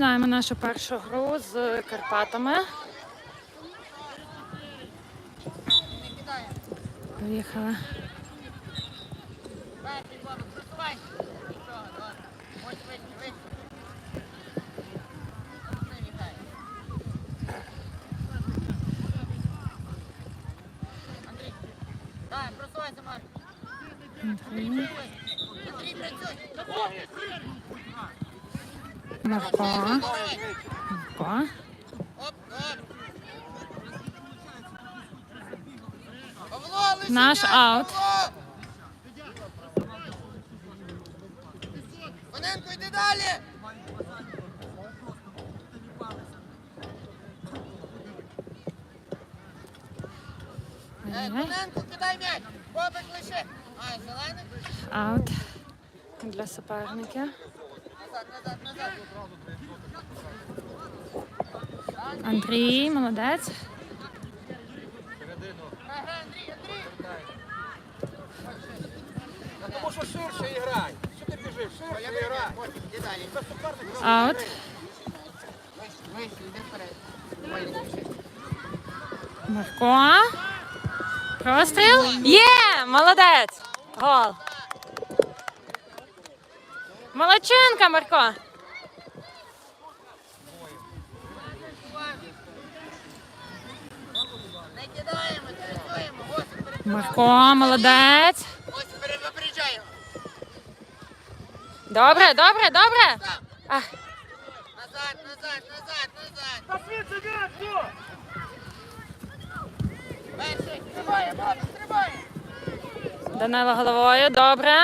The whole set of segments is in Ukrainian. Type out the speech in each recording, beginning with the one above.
Починаємо нашу першу гру з Карпатами. Поїхали. Так, просувайся, Марк. Андрій. Андрій, працюй. Оп. Лише Наш аут. Павло. Коненко, йди далі. Е, кидай м'яч. Бобик лише. А, зелений. Аут для суперників. Андрій, молодець. Тому що ширше грай. Що ти біжиш? Ширше грай. Аут. Марко. Простріл. Є! Молодець! Гол. Молодчинка, Марко. Не кидаємо. Ось Марко, молодець. Ось перед. Добре, добре, добре. Назад, назад, назад, назад. Перший, стрибає, бабу, стрибає. Данило головою, добре.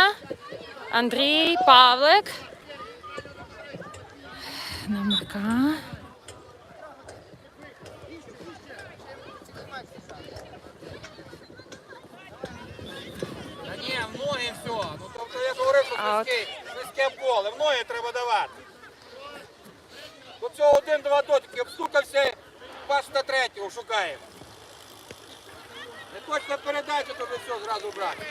Андрій, Павлик. На Марка. Та ні, в ноги все. Ну тобто я говорив, що слизьке, слизьке поле. В ноги треба давати. До цього один-два дотики обстукався, пас на третього шукаємо. Не точна передача, то все зразу брати.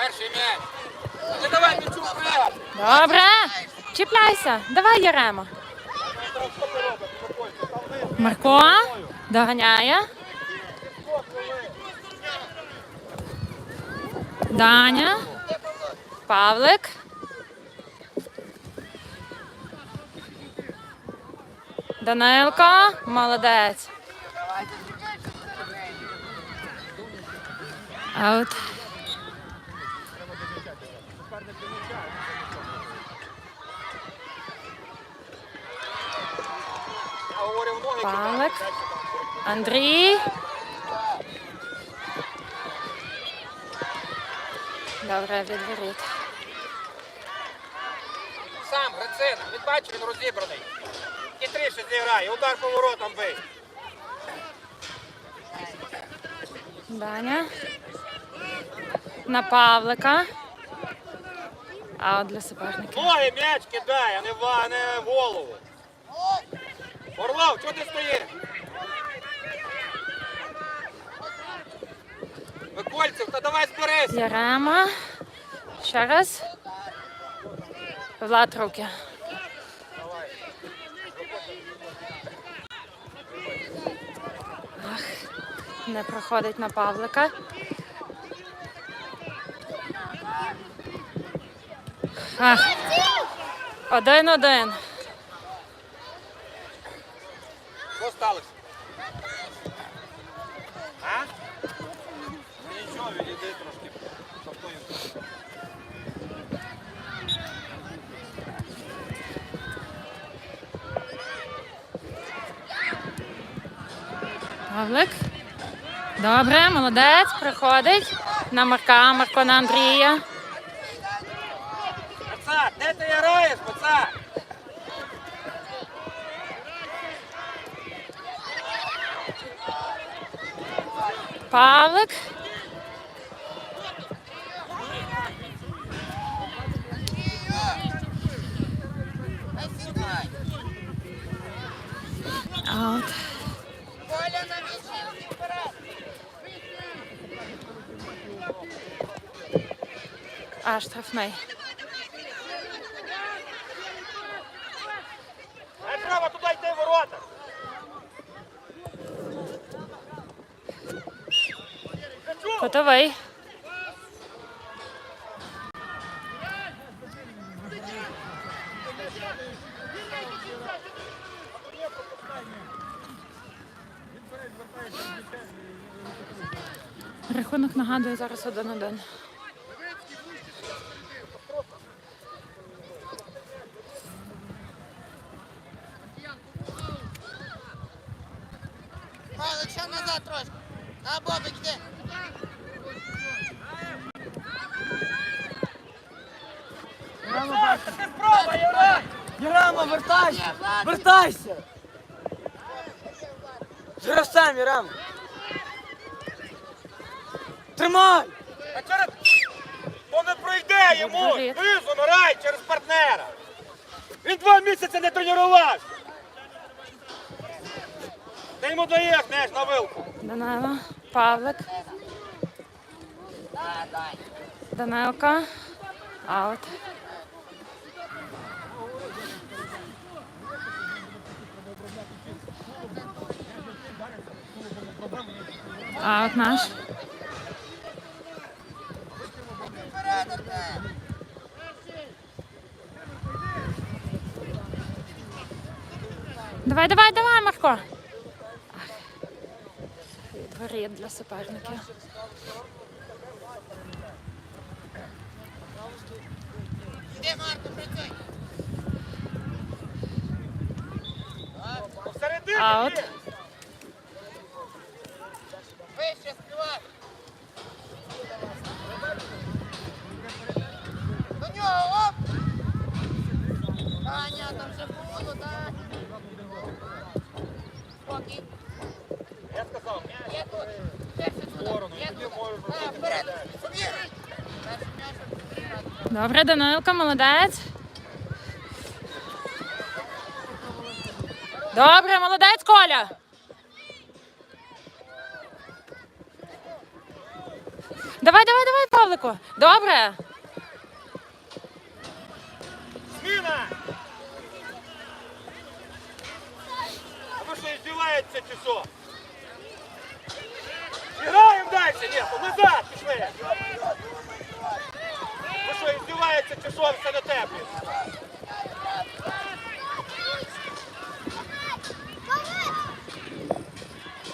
Перший м'яч. Не давай м'ячу вперед. Добре. Чіпляйся. Давай, вниз. Марко доганяє. Даня. Павлик. Данилко. Молодець. Аут. Я кидай. Андрій. Добре, відворіт. Сам Грицина, він бачив, він розібраний. Хитріше зіграє, удар по воротам бий. Даня. На Павлика. Аут для суперника. Ноги м'яч а в, а не в голову. Орлов, чого ти стоїш? Викольцев, та давай зберись. Ярема. Ще раз. Влад руки. Ах, не проходить на Павлика. Ах. Один-один. Що сталося? А? Нічого, відійди трошки. Тобто, Павлик. Добре, молодець, приходить. На Марка, Марко на Андрія. Пацан, де ти граєш, пацан? Павлик. Ай, сідай. Аут. Коля на м'ячі, вперед. А, штрафний. Не треба туди йти в ворота. Котовий. Рахунок нагадує зараз один-один. Павлик, ще назад трошки. На бобик йди. Ти спроба, Юра! Ярама, вертайся! Вертайся! Зараз! Тримай! А через... То не пройде йому! Говорить. Визу, рай через партнера! Він два місяці не тренувався! Ти йому даєш, знаєш, на вилку. Данило, Павлик. Данилка. Аут. Аут наш. Давай, давай, давай, Марко. Відворіт для суперників. Іди, Марко, працюй. Посередині Аут. є. Вище співай. До нього, оп! Таня, там вже було, так. Спокій. Я сказав, Є тут. Перший сюди. Є тут. Так, вперед. Собі. Перший м'яч, щоб грати. Добре, Данилка, молодець. Добре, молодець, Коля. Давай, давай, давай, Павлику. Добре. Зміна! А ви що, здіваєтеся чи що? Граємо далі, назад пішли. Ви що, здіваєтеся чи що, все на тебе?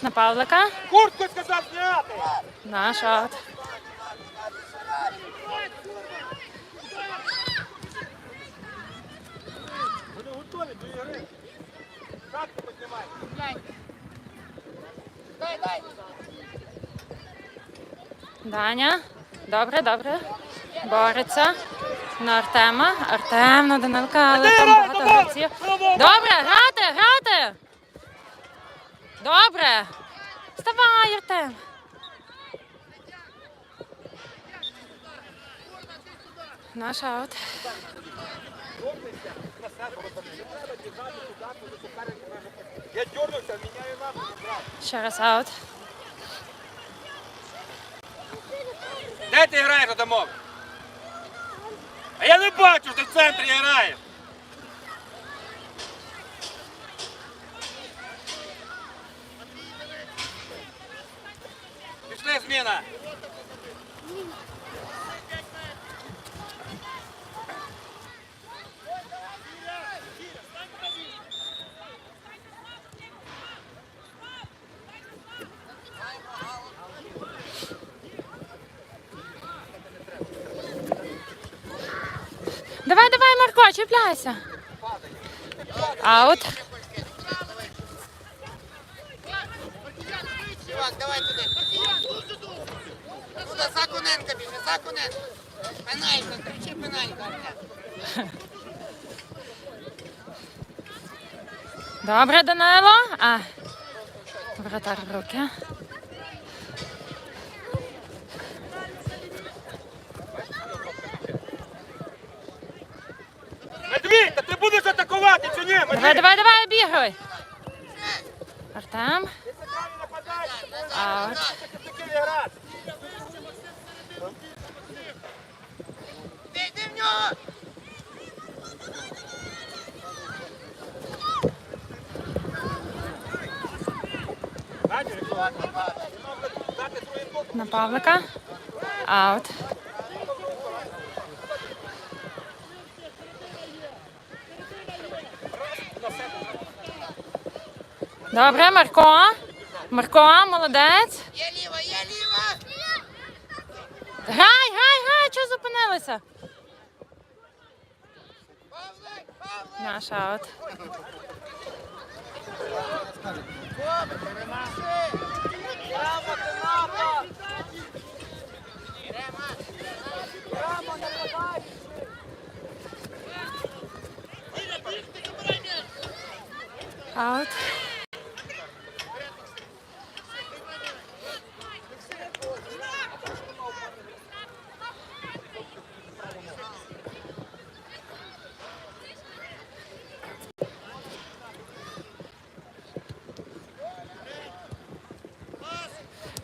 На Павлика. Куртку сказав зняти! Наш аут. Вони готові до ігри. Піднімай. Дай, дай. Даня. Добре, добре. Бореться. На Артема. Артем на Данилка, але там багато гравців. Добре, грати, грати. Добре. Вставай, Артем. Наш аут. Ще раз аут. Де ти граєш, Адамов? А я не бачу, що ти в центрі граєш. Пішли зміна. Давай, Марко, чіпляйся. Аут. Чувак, давай туди. Туди Сакуненка біжи, Сакуненко. Пеналька, кричи пеналька. Добре, Данило. А, вратар в руки. Давай, давай, давай, обігруй. Артем. Ти йди в нього! На Павлика. Аут. Добре, Марко. Марко, молодець. Є ліва, є ліва! Грай, грай, грай, чого зупинилися? Павлик, Павлик! Наш аут. Рама, ти напад! Рама, нападай! Аут.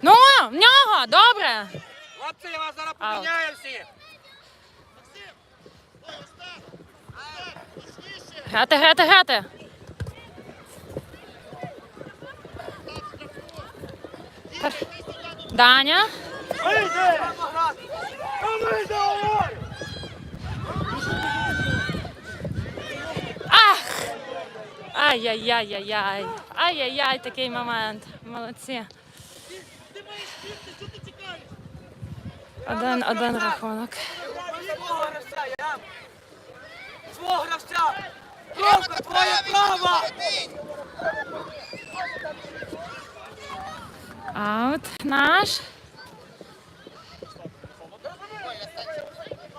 Ну, в нього, добре. Хлопці, я вас зараз Аут. поміняю всіх. Грати, грати, грати. Даня. Ах! Ай-яй-яй-яй-яй. Ай-яй-яй, такий момент. Молодці. Один, один рахунок. Свого гравця, Кропка, твоя права! Аут наш.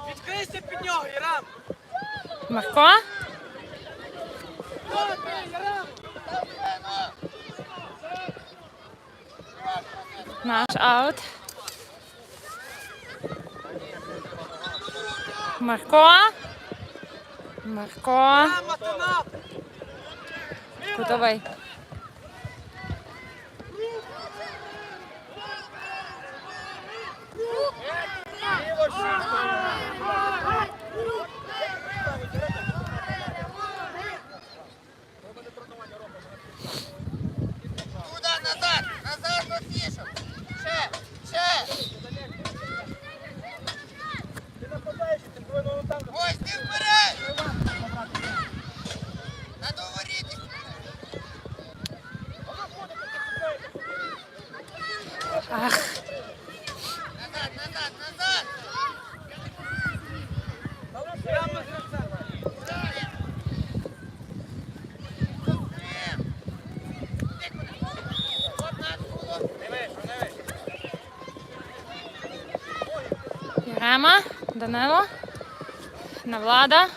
Відкрийся під нього, Ярам! Марко. Наш аут. Марко. Марко. Кутовий. Туда, назад! Назад, Матвішов! Ще! Ще! Ось, ти вперед! Надо говорити! Ах, Назад, назад, назад! Рама з гравцем! От нас було! Єрема. Данило. На Влада.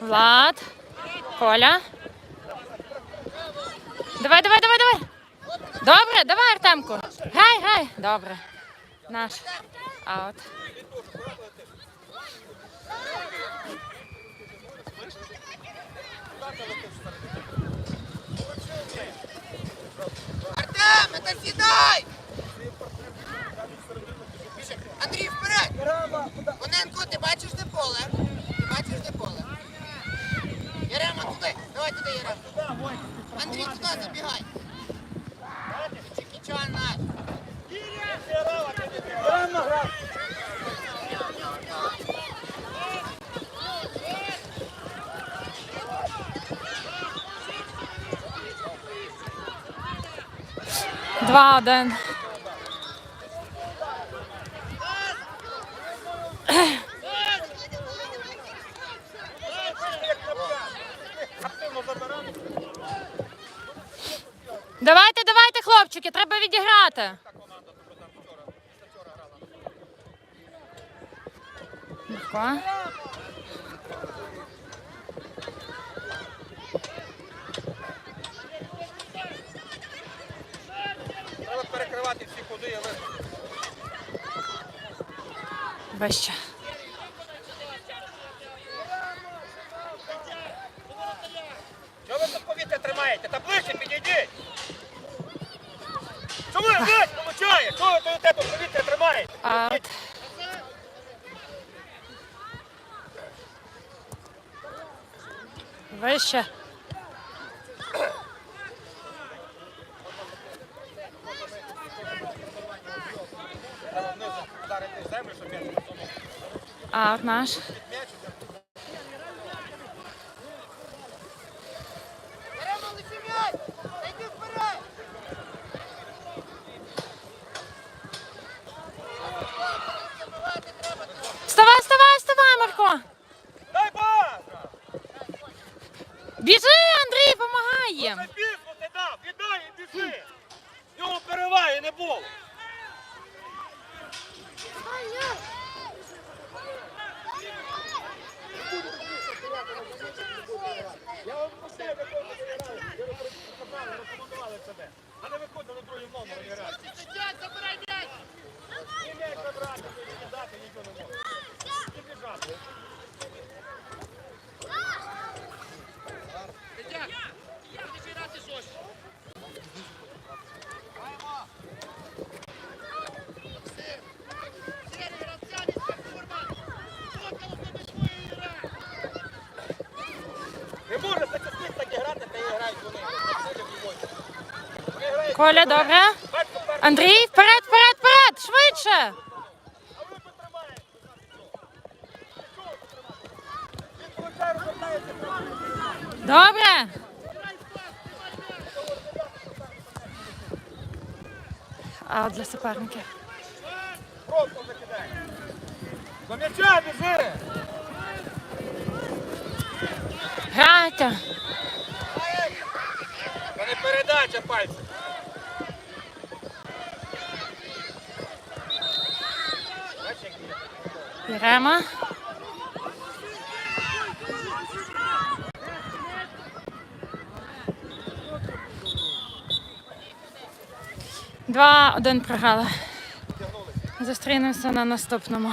Влад. Коля. Давай, давай, давай, давай. Добре, давай, Артемку. Гай, гай. Добре. Наш. Аут. Артем, это сідай! Біжи. Андрій, вперед! Ярама, куди? Коненко, ти бачиш де поле? Ти бачиш де поле? Ярема, туди! Давай туди, Ярема! Андрій, туди забігай! Чекічан наш! Два, один. Відіграти. Марко. Треба перекривати всі ходи, але Вище. Ah, nasz? Коля, добре. Андрій, вперед, вперед, вперед! Швидше! Добре. А для суперників. Просто закидай. До м'яча біжи! Грайте! Та не передача пальцем. Беремо. Два один програли. Зустрінемося на наступному.